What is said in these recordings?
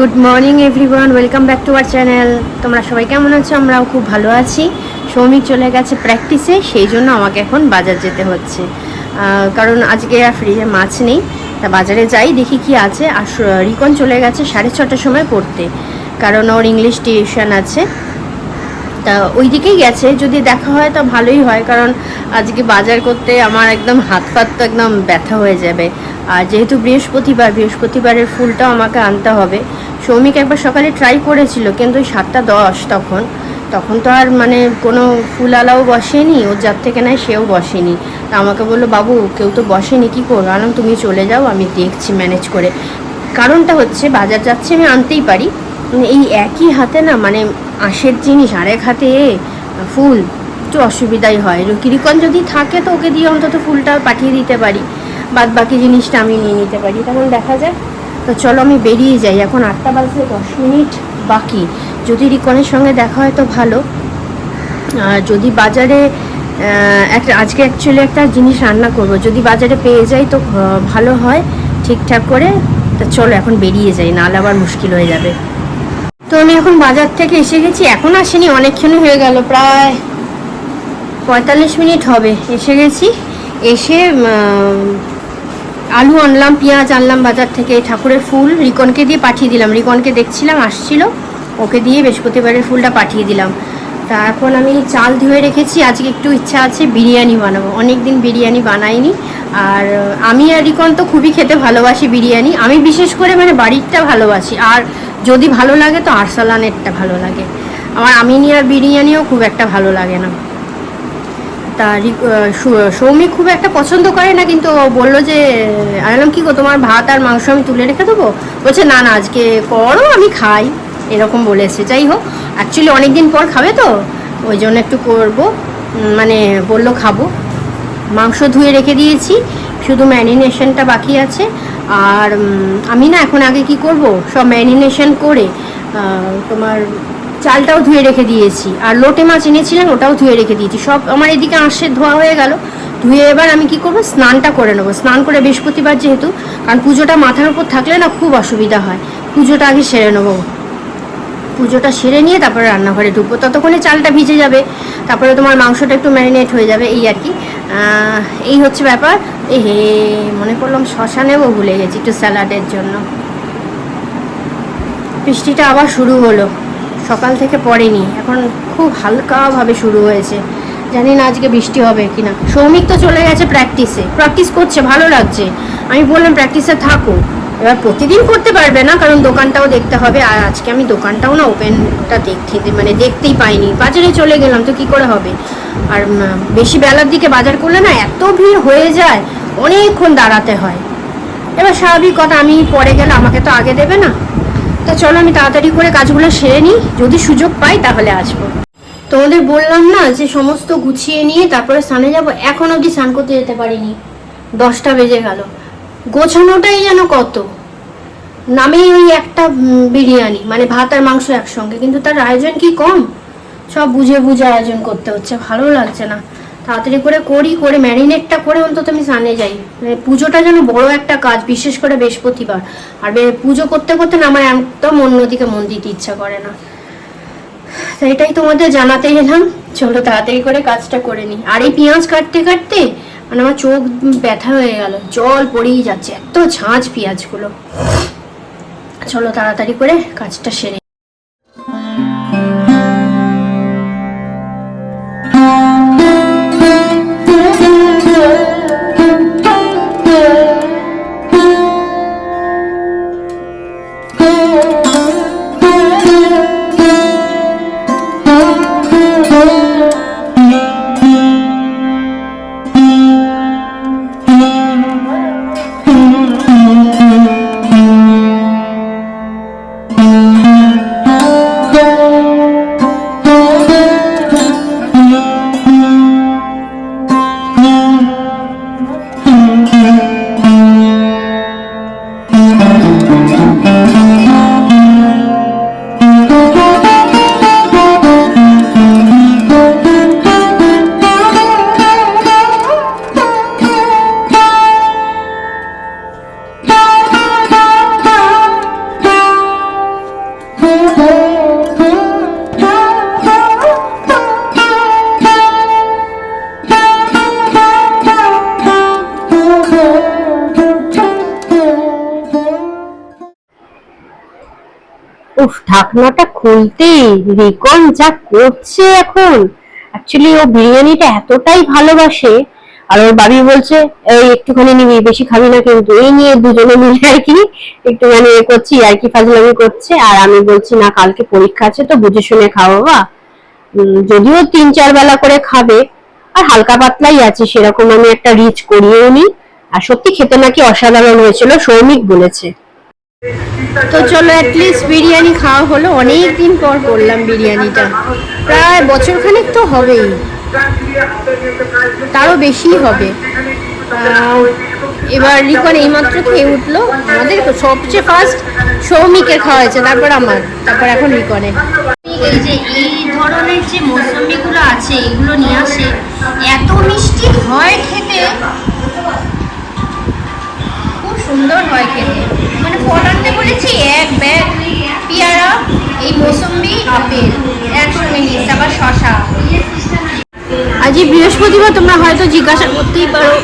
Good morning everyone welcome back to our channel তোমরা সবাই কেমন আছো? আমরাও খুব ভালো আছি। সৌমিক চলে গেছে প্র্যাকটিসে সেই জন্য আমাকে এখন বাজার যেতে হচ্ছে। কারণ আজকে আর ফ্রিজে মাছ নেই। তা বাজারে যাই, দেখি কি আছে। আর রিকন চলে গেছে সাড়ে ছটার সময় পড়তে। কারণ ওর ইংলিশ টিউশন আছে। তা ওই দিকেই গেছে। যদি দেখা হয় তো ভালোই হয়, কারণ আজকে বাজার করতে আমার একদম হাত ফাত তো একদম ব্যথা হয়ে যাবে। আর যেহেতু বৃহস্পতিবার, বৃহস্পতিবারের ফুলটাও আমাকে আনতে হবে। সৌমিক একবার সকালে ট্রাই করেছিল, কিন্তু ওই সাতটা দশ তখন তখন তো আর মানে কোনো ফুলওয়ালাও বসেনি, ওর যার থেকে নেয় সেও বসেনি। তা আমাকে বলল, বাবু, কেউ তো বসেনি, কী করব? আলাম তুমি চলে যাও, আমি দেখছি ম্যানেজ করে। কারণটা হচ্ছে, বাজার যাচ্ছে, আমি আনতেই পারি। মানে এই একই হাতে না মানে আঁশের জিনিস, আরেক হাতে ফুল, একটু অসুবিধাই হয়। কিরিকন যদি থাকে তো ওকে দিয়ে অন্তত ফুলটা পাঠিয়ে দিতে পারি। বাদ বাকি জিনিসটা আমি নিয়ে নিতে পারি। তখন দেখা যায় তো চলো আমি বেরিয়ে যাই। এখন আটটা বাজতে দশ মিনিট বাকি। যদি রিকনের সঙ্গে দেখা হয় তো ভালো। আর যদি বাজারে একটা আজকে অ্যাকচুয়ালি একটা জিনিস রান্না করব। যদি বাজারে পেয়ে যাই তো ভালো হয় ঠিকঠাক করে। তো চলো এখন বেরিয়ে যাই, নাহলে আবার মুশকিল হয়ে যাবে। তো আমি এখন বাজার থেকে এসে গেছি। এখন আসেনি অনেকক্ষণ হয়ে গেল। প্রায় পঁয়তাল্লিশ মিনিট হবে। এসে গেছি। এসে আলু আনলাম, পেঁয়াজ আনলাম বাজার থেকে। ঠাকুরের ফুল রিকনকে দিয়ে পাঠিয়ে দিলাম। রিকনকে দেখছিলাম, আসছিল। ওকে দিয়ে বৃহস্পতিবারের ফুলটা পাঠিয়ে দিলাম। তা এখন আমি চাল ধুয়ে রেখেছি। আজকে একটু ইচ্ছা আছে বিরিয়ানি বানাবো। অনেক দিন বিরিয়ানি বানাইনি। আর আমি আর রিকন তো খুবই খেতে ভালোবাসি বিরিয়ানি। আমি বিশেষ করে মানে বাড়িরটা ভালোবাসি। আর যদি ভালো লাগে তো আরসালানেরটা ভালো লাগে। আমার আমিনি আর বিরিয়ানিও খুব একটা ভালো লাগে না। তা আহ, খুব একটা পছন্দ করে না কিন্তু বলল যে আমি বললাম কি গো তোমার ভাত আর মাংস আমি তুলে রেখে দেবো? বলছে না না আজকে করো আমি খাই। এরকম বলেছে। যাই হোক অ্যাকচুয়ালি অনেক দিন পর খাবে তো ওই জন্য একটু করব। মানে বলল খাব। মাংস ধুয়ে রেখে দিয়েছি শুধু ম্যারিনেশনটা বাকি আছে। আর আমি না এখন আগে কি করব সব ম্যারিনেশন করে তোমার চালটাও ধুয়ে রেখে দিয়েছি। আর লোটে মাছ এনেছিলাম ওটাও ধুয়ে রেখে দিয়েছি। সব আমার এদিকে আঁশের ধোয়া হয়ে গেল। ধুয়ে এবার আমি কি করব? স্নানটা করে নেব। স্নান করে বৃহস্পতিবার যেহেতু, কারণ পুজোটা মাথার উপর থাকলে না খুব অসুবিধা হয়। পুজোটা আগে সেরে নেব। পুজোটা সেরে নিয়ে তারপরে রান্নাঘরে ঢুকবো। ততক্ষণে চালটা ভিজে যাবে। তারপরে তোমার মাংসটা একটু ম্যারিনেট হয়ে যাবে, এই আর কি। এই হচ্ছে ব্যাপার। এ হে মনে করলাম শশা নেব, ভুলে গেছি একটু স্যালাডের জন্য। বৃষ্টিটা আবার শুরু হলো। সকাল থেকে পড়েনি, এখন খুব হালকাভাবে শুরু হয়েছে। জানি না আজকে বৃষ্টি হবে কিনা। সৌমিক তো চলে গেছে প্র্যাকটিসে প্র্যাকটিস করছে, ভালো লাগছে। আমি বললাম প্র্যাকটিসে থাকো। এবার প্রতিদিন করতে পারবে না, কারণ দোকানটাও দেখতে হবে। আর আজকে আমি দোকানটাও না ওপেনটা দেখতে মানে দেখতেই পাইনি। বাজারে চলে গেলাম, তো কি করে হবে? আর বেশি বেলার দিকে বাজার করলে না এত ভিড় হয়ে যায়, অনেকক্ষণ দাঁড়াতে হয়। এবার স্বাভাবিক কথা, আমি পরে গেলে আমাকে তো আগে দেবে না। তা চলো আমি তাড়াতাড়ি করে কাজগুলো সেরে নিই। যদি সুযোগ পাই তাহলে আসব। তোমাদের বললাম না যে সমস্ত গুছিয়ে নিয়ে তারপরে স্নানে যাব, এখন অবধি স্নান করতে যেতে পারিনি। দশটা বেজে গেল। গোছানোটাই যেন কত? নামেই ওই একটা বিরিয়ানি মানে ভাত আর মাংস একসঙ্গে, কিন্তু তার আয়োজন কি কম? সব বুঝে বুঝে আয়োজন করতে হচ্ছে, ভালো লাগছে না। তাড়াতাড়ি করে করি, করে ম্যারিনেটটা করে অন্তত আমি স্নানে যাই। মানে পুজোটা যেন বড় একটা কাজ, বিশেষ করে বৃহস্পতিবার। আর পুজো করতে করতে না আমার একদম অন্যদিকে মন দিতে ইচ্ছা করে না। এটাই তোমাদের জানাতে এলাম। চলো তাড়াতাড়ি করে কাজটা করে নিই। আর এই পেঁয়াজ কাটতে কাটতে মানে আমার চোখ ব্যথা হয়ে গেল। জল পড়েই যাচ্ছে, এত ঝাঁঝ পেঁয়াজগুলো। চলো তাড়াতাড়ি করে কাজটা সেরে ঢাকনাটা খুলতেই রিকন যা করছে এখন। অ্যাকচুয়ালি ও বিরিয়ানিটা এতটাই ভালোবাসে, আর ওর বাবি বলছে, এই একটুখানি নিবি, বেশি খাবি না কিন্তু। এই নিয়ে দুজনে মিলে আর কি, একটুখানি এ করছি, আর কি ফাজলামি করছে। আর আমি বলছি, না, কালকে পরীক্ষা আছে তো, বুঝে শুনে খাও বাবা। যদিও তিন চার বেলা করে খাবে, আর হালকা পাতলাই আছে, সেরকম আমি একটা রিচ করিয়েও নি। আর সত্যি খেতে নাকি অসাধারণ হয়েছিল, সৌমিক বলেছে। তো চলো অ্যাটলিস্ট বিরিয়ানি খাওয়া হলো। অনেক দিন পর করলাম বিরিয়ানিটা। প্রায় বছরখানেক তো হবেই। তারও বেশি হবে। এবার রিকন এইমাত্র খেয়ে উঠল। আমাদের সবচেয়ে ফার্স্ট সৌমিকের খাওয়া হয়েছে, তারপর আমার, তারপর এখন রিকনে এই যে, এই ধরনের যে মৌসুমিগুলো আছে, এগুলো নিয়ে আসে, এত মিষ্টি হয় খেতে। খুব সুন্দর হয় খেতে। মানে ফল আনতে বলেছি, এক ব্যাগ পেয়ারা, এই মৌসুম্বি, আপেল। একসঙ্গে নিয়েছে আবার শশা। আজই বৃহস্পতিবার, তোমরা হয়তো জিজ্ঞাসা করতেই পারো।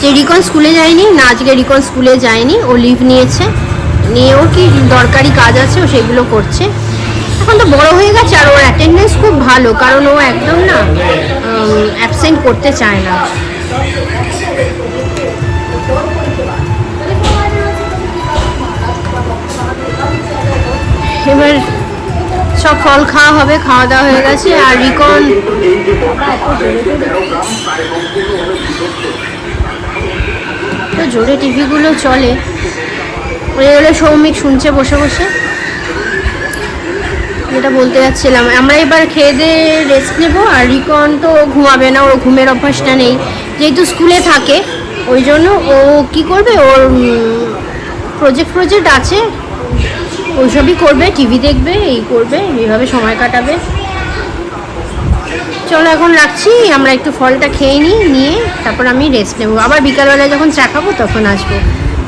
যে রিকন স্কুলে যায়নি, না আজকে রিকন স্কুলে যায়নি, ও লিভ নিয়েছে। নিয়ে ওর কি দরকারি কাজ আছে, ও সেগুলো করছে। এখন তো বড় হয়ে গেছে, আর ওর অ্যাটেন্ডেন্স খুব ভালো, কারণ ও একদম না অ্যাবসেন্ট করতে চায় না। এবার সব ফল খাওয়া হবে, খাওয়া দাওয়া হয়ে গেছে। আর রিকন তো জোরে টিভিগুলো চলে। হলে সৌমিক শুনছে বসে বসে। যেটা বলতে যাচ্ছিলাম, আমরা এবার খেয়ে দিয়ে রেস্ট নেব। আর রিকন তো ঘুমাবে না, ওর ঘুমের অভ্যাসটা নেই। যেহেতু স্কুলে থাকে, ওই জন্য ও কি করবে? ওর প্রজেক্ট প্রজেক্ট আছে। ওইসবই করবে, টিভি দেখবে, এই করবে, এইভাবে সময় কাটাবে। চলো এখন রাখছি, আমরা একটু ফলটা খেয়ে নিই, নিয়ে তারপর আমি রেস্ট নেব। আবার বিকালবেলায় যখন চা খাব তখন আসব।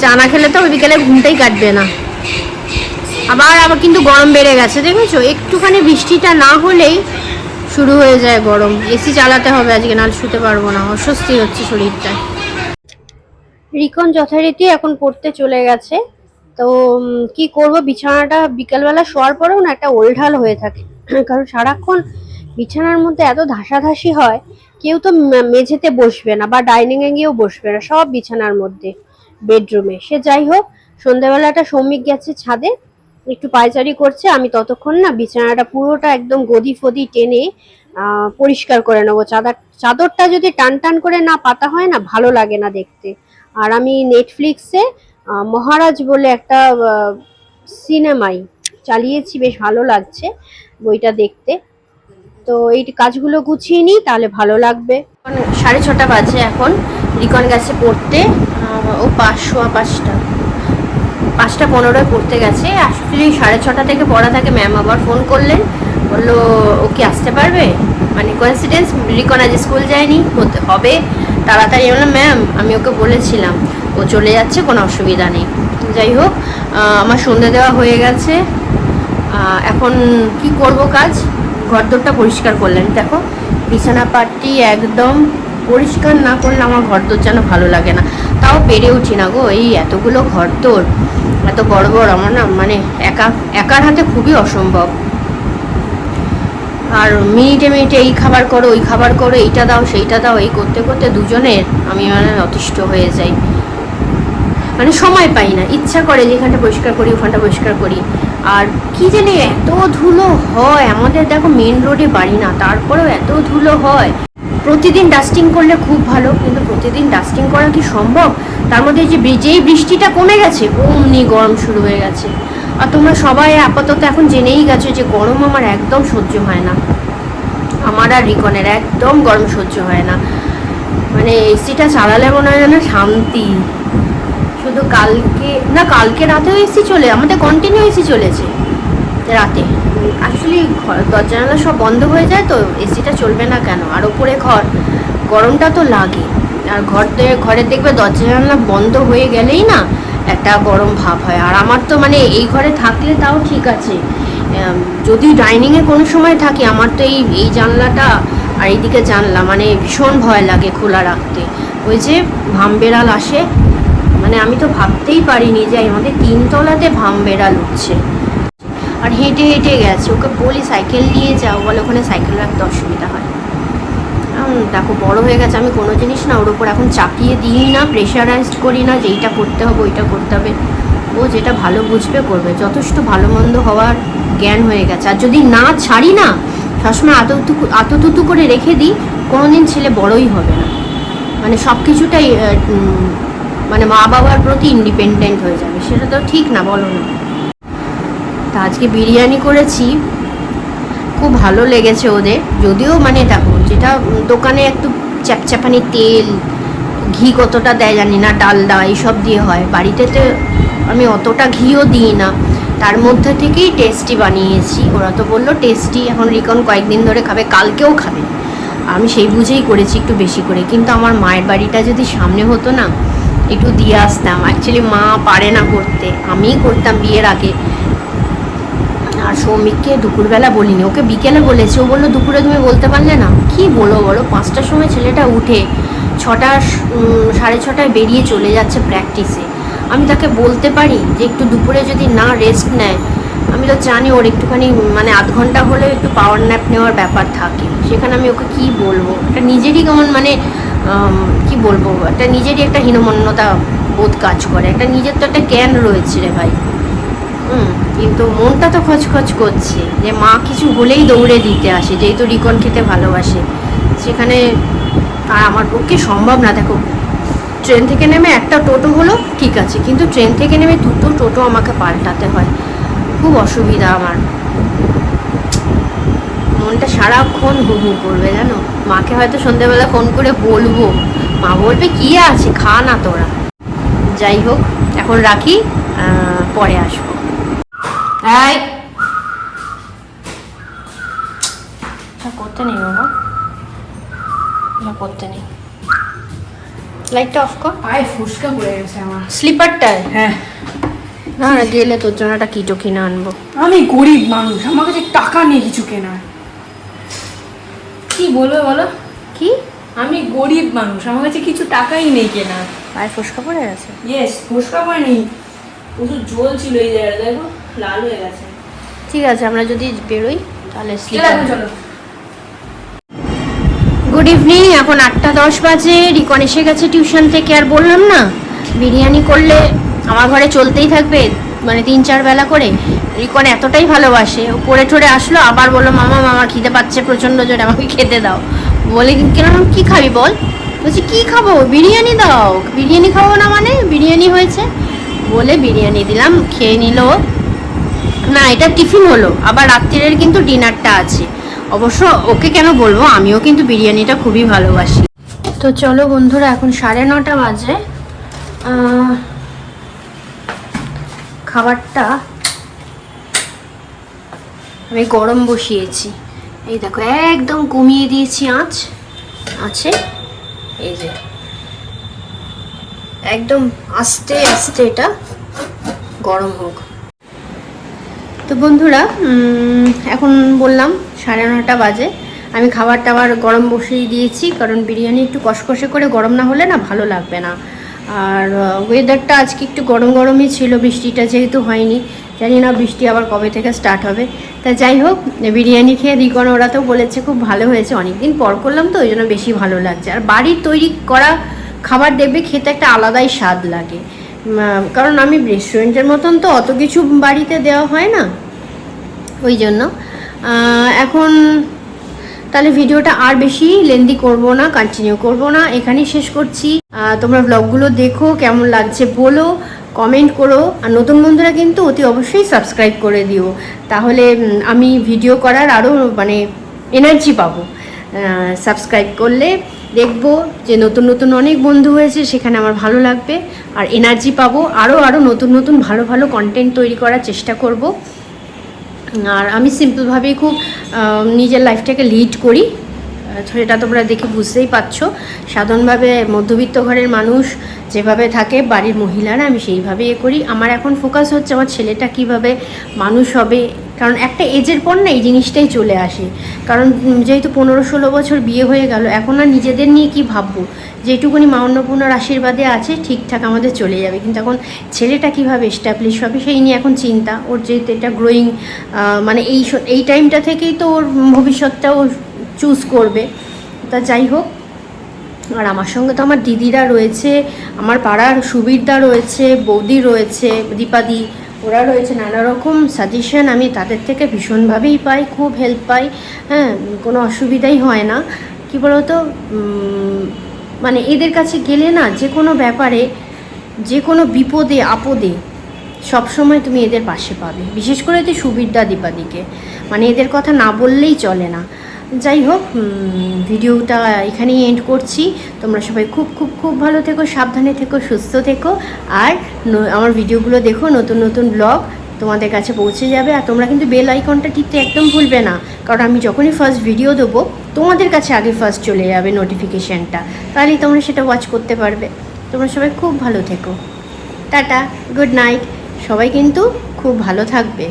চা না খেলে তো ওই বিকালে ঘুমটাই কাটবে না। আবার আবার কিন্তু গরম বেড়ে গেছে, দেখেছ? একটুখানি বৃষ্টিটা না হলেই শুরু হয়ে যায় গরম। এসি চালাতে হবে আজকে, নাহলে শুতে পারব না। অস্বস্তি হচ্ছে শরীরটা রিকন যথারীতি এখন পড়তে চলে গেছে। তো কি করব? বিছানাটা বিকালবেলা শোয়ার পরেও না একটা ওলঢাল হয়ে থাকে। কারণ সারাক্ষণ বিছানার মধ্যে এত ধাসাধাসি হয়, কেউ তো মেঝেতে বসবে না বা ডাইনিং এ গিয়েও বসবে না, সব বিছানার মধ্যে, বেডরুমে। সে যাই হোক সন্ধ্যাবেলাটা সৌমিক গেছে ছাদে, একটু পায়চারি করছে, আমি ততক্ষণ না বিছানাটা পুরোটা একদম গদি ফদি টেনে পরিষ্কার করে নেব। চাদর চাদরটা যদি টান টান করে না পাতা হয় না, ভালো লাগে না দেখতে। আর আমি নেটফ্লিক্সে মহারাজ বলে একটা সিনেমাই চালিয়েছি, বেশ ভালো লাগছে বইটা দেখতে। তো এই কাজগুলো গুছিয়ে নিই, তাহলে ভালো লাগবে। সাড়ে ছটা বাজে এখন, রিকন গেছে পড়তে ও পাঁচশো পাঁচটা। পাঁচটা পনেরোয় পড়তে গেছে। আসলে সাড়ে ছটা থেকে পড়া থাকে, ম্যাম আবার ফোন করলেন। বলল, ও কি আসতে পারবে? মানে কোইন্সিডেন্স রিকন আজ স্কুল যায়নি, হতে হবে। তাড়াতাড়ি বললাম, ম্যাম, আমি ওকে বলেছিলাম। ও চলে যাচ্ছে, কোনো অসুবিধা নেই। যাই হোক আমার সন্ধে দেওয়া হয়ে গেছে। এখন কি করব কাজ? ঘরদোরটা পরিষ্কার করলেন, দেখো। বিছানা পাটটি একদম পরিষ্কার না করলে আমার ঘরদোর যেন ভালো লাগে না। তাও পেরে উঠি না গো, এই এতগুলো ঘরদোর, এত বড় বড়, আমার না মানে একা, একার হাতে খুবই অসম্ভব। আর মিনিটে মিনিটে এই খাবার করো, ওই খাবার করো, এইটা দাও, সেইটা দাও, এই করতে করতে দুজনের আমি মানে অতিষ্ঠ হয়ে যাই। মানে সময় পাই না। ইচ্ছা করে যেখানটা পরিষ্কার করি, ওখানটা পরিষ্কার করি। আর কি জানি এত ধুলো হয়, আমাদের দেখো মেন রোডে বাড়ি না, তারপরেও এত ধুলো হয়। প্রতিদিন ডাস্টিং করলে খুব ভালো, কিন্তু প্রতিদিন ডাস্টিং করা কি সম্ভব? তার মধ্যে যে যেই বৃষ্টিটা কমে গেছে, অমনি গরম শুরু হয়ে গেছে। আর তোমরা সবাই আপাতত এখন জেনেই গেছো যে গরম আমার একদম সহ্য হয় না। আমার আর রিকনের একদম গরম সহ্য হয় না। মানে এসিটা চালালে মনে হয় যেন শান্তি। শুধু কালকে, না, কালকে রাতেও এসি চলে, আমাদের কন্টিনিউ এসি চলেছে রাতে। অ্যাকচুয়ালি ঘর দরজা জানালা সব বন্ধ হয়ে যায় তো, এসিটা চলবে না কেন? আর ওপরে ঘর, গরমটা তো লাগে। আর ঘর ঘরে দেখবে দরজা জানালা বন্ধ হয়ে গেলেই না একটা গরম ভাব হয়। আর আমার তো মানে এই ঘরে থাকলে তাও ঠিক আছে। যদি ডাইনিংয়ে কোনো সময় থাকি, আমার তো এই এই জানলাটা আর এইদিকে জানলা মানে ভীষণ ভয় লাগে খোলা রাখতে। ওই যে ভাম বেড়াল আসে মানে আমি তো ভাবতেই পারিনি যে আমাদের তিনতলাতে ভাম বেড়াল উঠছে আর হেঁটে হেঁটে গেছে, ওকে বলি সাইকেল নিয়ে যাও, বলে ওখানে সাইকেল রাখতে অসুবিধা হয়। দেখো, বড় হয়ে গেছে, আমি কোনো জিনিস না, ওর উপর এখন চাপিয়ে দিই না প্রেশারাইজড করি না যে এইটা করতে হবে, ওইটা করতে হবে। ও যেটা ভালো বুঝবে, করবে। যথেষ্ট ভালো মন্দ হওয়ার জ্ঞান হয়ে গেছে। আর যদি না ছাড়ি না, সবসময় আততুকু আততুতু করে রেখে দিই, কোনোদিন ছেলে বড়ই হবে না। মানে সব কিছুটাই মানে মা বাবার প্রতি ইন্ডিপেন্ডেন্ট হয়ে যাবে, সেটা তো ঠিক না, বলো না। তা আজকে বিরিয়ানি করেছি, খুব ভালো লেগেছে ওদের, যদিও মানে দেখো, যেটা দোকানে একটু চ্যাপচ্যাপানি তেল, ঘি কতটা দেয় জানি না ডালডা এইসব দিয়ে হয়, বাড়িতে তো আমি অতটা ঘিও দিই না। তার মধ্যে থেকেই টেস্টি বানিয়েছি, ওরা তো বলল টেস্টি এখন রিকন কয়েকদিন ধরে খাবে, কালকেও খাবে। আমি সেই বুঝেই করেছি একটু বেশি করে, কিন্তু আমার মায়ের বাড়িটা যদি সামনে হতো না একটু দিয়ে আসতাম। অ্যাকচুয়ালি মা পারে না করতে। আমিই করতাম বিয়ের আগে। আর সৌমিককে দুপুরবেলা বলিনি। ওকে বিকেলে বলেছি। ও বলল, দুপুরে তুমি বলতে পারলে না? কি বলো বলো? পাঁচটার সময় ছেলেটা উঠে ছটা সাড়ে ছটায় বেরিয়ে চলে যাচ্ছে প্র্যাকটিসে আমি তাকে বলতে পারি যে, একটু দুপুরে যদি না রেস্ট নেয়, আমি তো জানি ওর একটুখানি মানে আধ ঘণ্টা হলে একটু পাওয়ার ন্যাপ নেওয়ার ব্যাপার থাকে। সেখানে আমি ওকে কি বলব? একটা নিজেরই কেমন মানে কি বলব? একটা নিজেরই একটা হীনমন্যতা বোধ কাজ করে। একটা নিজের তো একটা জ্ঞান রয়েছে রে ভাই। হুম, কিন্তু মনটা তো খচখচ করছে যে মা কিছু হলেই দৌড়ে দিতে আসে যেহেতু রিকন খেতে ভালোবাসে। সেখানে আর আমার পক্ষে সম্ভব না। দেখো, ট্রেন থেকে নেমে একটা টোটো হলো ঠিক আছে, কিন্তু ট্রেন থেকে নেমে দুটো টোটো আমাকে পাল্টাতে হয়। খুব অসুবিধা আমার। মনটা সারাক্ষণ হু হু করবে, জানো? মাকে হয়তো সন্ধ্যেবেলা ফোন করে বলব। মা বলবে কি আছে? খা না তোরা। যাই হোক এখন রাখি পরে আসব। এই! করতে নেই বাবা। এটা করতে নেই। লাইটটা অফ কর। পায়ে ফুসকা পড়ে গেছে আমার। স্লিপারটায় হ্যাঁ। না না গেলে তোর জন্য একটা কিটো কিনে আনব। আমি গরিব মানুষ আমার কাছে টাকা নেই কিছু কেনার। কি বলবে বলো? কি? আমি গরিব মানুষ আমার কাছে কিছু টাকাই নেই কেনার। পায়ে ফুসকা পড়ে গেছে? ইয়েস ফুসকা পায়নি প্রচুর জল ছিল এই জায়গাটা দেখো লাল হয়ে গেছে। ঠিক আছে আমরা যদি বেরোই তাহলে চলো? গুড ইভিনিং এখন আটটা দশ বাজে রিকন এসে গেছে টিউশন থেকে আর বললাম না বিরিয়ানি করলে আমার ঘরে চলতেই থাকবে। মানে তিন চার বেলা করে রিকন এতটাই ভালোবাসে, ও পড়ে ঠরে আসলো, আবার বলল, মামা মামা খিদে পাচ্ছে প্রচণ্ড জোরে, আমাকে খেতে দাও। বলে কেন, কি খাবি বল? বলছি, কি খাব? বিরিয়ানি দাও। বিরিয়ানি খাব না মানে? বিরিয়ানি হয়েছে? বলে বিরিয়ানি দিলাম, খেয়ে নিল। না, এটা টিফিন হলো, আবার রাত্রিরের কিন্তু ডিনারটা আছে। অবশ্য ওকে কেন বলব, আমিও কিন্তু বিরিয়ানিটা খুবই ভালোবাসি। তো চলো বন্ধুরা, এখন সাড়ে নটা বাজে। খাবারটা আমি গরম বসিয়েছি। এই দেখো, একদম কমিয়ে দিয়েছি আঁচ। আছে? এই যে। একদম আস্তে আস্তে এটা গরম হোক। তো বন্ধুরা এখন বললাম সাড়ে নটা বাজে। আমি খাবার টাবার গরম বসিয়ে দিয়েছি, কারণ বিরিয়ানি একটু কষকষে করে গরম না হলে না ভালো লাগবে না। আর ওয়েদারটা আজকে একটু গরম গরমই ছিল, বৃষ্টিটা যেহেতু হয়নি, জানি না বৃষ্টি আবার কবে থেকে স্টার্ট হবে। তা যাই হোক, বিরিয়ানি খেয়ে রিকন ওরা তো বলেছে খুব ভালো হয়েছে, অনেকদিন পর করলাম তো ওই জন্য বেশি ভালো লাগছে। আর বাড়ির তৈরি করা খাবার দেখবে খেতে একটা আলাদাই স্বাদ লাগে। কারণ আমি রেস্টুরেন্টের মতন তো অত কিছু বাড়িতে দেওয়া হয় না ওই জন্য এখন তাহলে ভিডিওটা আর বেশি লেন্দি করব না কন্টিনিউ করব না। এখানেই শেষ করছি। তোমরা ব্লগগুলো দেখো, কেমন লাগছে বলো কমেন্ট করো। আর নতুন বন্ধুরা কিন্তু অতি অবশ্যই সাবস্ক্রাইব করে দিও। তাহলে আমি ভিডিও করার আরও মানে এনার্জি পাবো। সাবস্ক্রাইব করলে দেখব যে নতুন নতুন অনেক বন্ধু হয়েছে, সেখানে আমার ভালো লাগবে। আর এনার্জি পাবো আরও আরও নতুন নতুন ভালো ভালো কন্টেন্ট তৈরি করার চেষ্টা করব। আর আমি সিম্পলভাবেই খুব নিজের লাইফটাকে লিড করি। সেটা তোমরা দেখে বুঝতেই পারছ। সাধারণভাবে মধ্যবিত্ত ঘরের মানুষ যেভাবে থাকে, বাড়ির মহিলারা আমি সেইভাবে এ করি। আমার এখন ফোকাস হচ্ছে আমার ছেলেটা কীভাবে মানুষ হবে, কারণ একটা এজের পর না এই জিনিসটাই চলে আসে। কারণ যেহেতু পনেরো ষোলো বছর বিয়ে হয়ে গেল, এখন আর নিজেদের নিয়ে কি ভাববো? যেটুকুনি মা অন্নপূর্ণার আশীর্বাদে আছে, ঠিকঠাক আমাদের চলে যাবে। কিন্তু এখন ছেলেটা কীভাবে এস্টাবলিশ হবে, সেই নিয়ে এখন চিন্তা। ওর যেহেতু এটা গ্রোয়িং মানে এই এই টাইমটা থেকেই তো ওর ভবিষ্যৎটা ও চুজ করবে। তা যাই হোক, আর আমার সঙ্গে তো আমার দিদিরা রয়েছে, আমার পাড়ার সুবিরদা রয়েছে, বৌদি রয়েছে, দীপাদি, ওরা রয়েছে নানা রকম সাজেশন আমি তাদের থেকে ভীষণভাবেই পাই, খুব হেল্প পাই। হ্যাঁ কোনো অসুবিধাই হয় না। কি বলতো মানে এদের কাছে গেলে না যে কোনো ব্যাপারে, যে কোনো বিপদে, আপদে সবসময় তুমি এদের পাশে পাবে। বিশেষ করে তো সুবিরদা, দীপাদিকে। মানে এদের কথা না বললেই চলে না। যাই হোক ভিডিওটা এখানেই এন্ড করছি। তোমরা সবাই খুব খুব খুব ভালো থেকো, সাবধানে থেকো, সুস্থ থেকো। আর আমার ভিডিওগুলো দেখো, নতুন নতুন ব্লগ তোমাদের কাছে পৌঁছে যাবে। আর তোমরা কিন্তু বেল আইকনটা টিপতে একদম ভুলবে না। কারণ আমি যখনই ফার্স্ট ভিডিও দেবো, তোমাদের কাছে আগে ফার্স্ট চলে যাবে নোটিফিকেশানটা তাহলেই তোমরা সেটা ওয়াচ করতে পারবে। তোমরা সবাই খুব ভালো থেকো। টাটা গুড নাইট সবাই কিন্তু খুব ভালো থাকবে।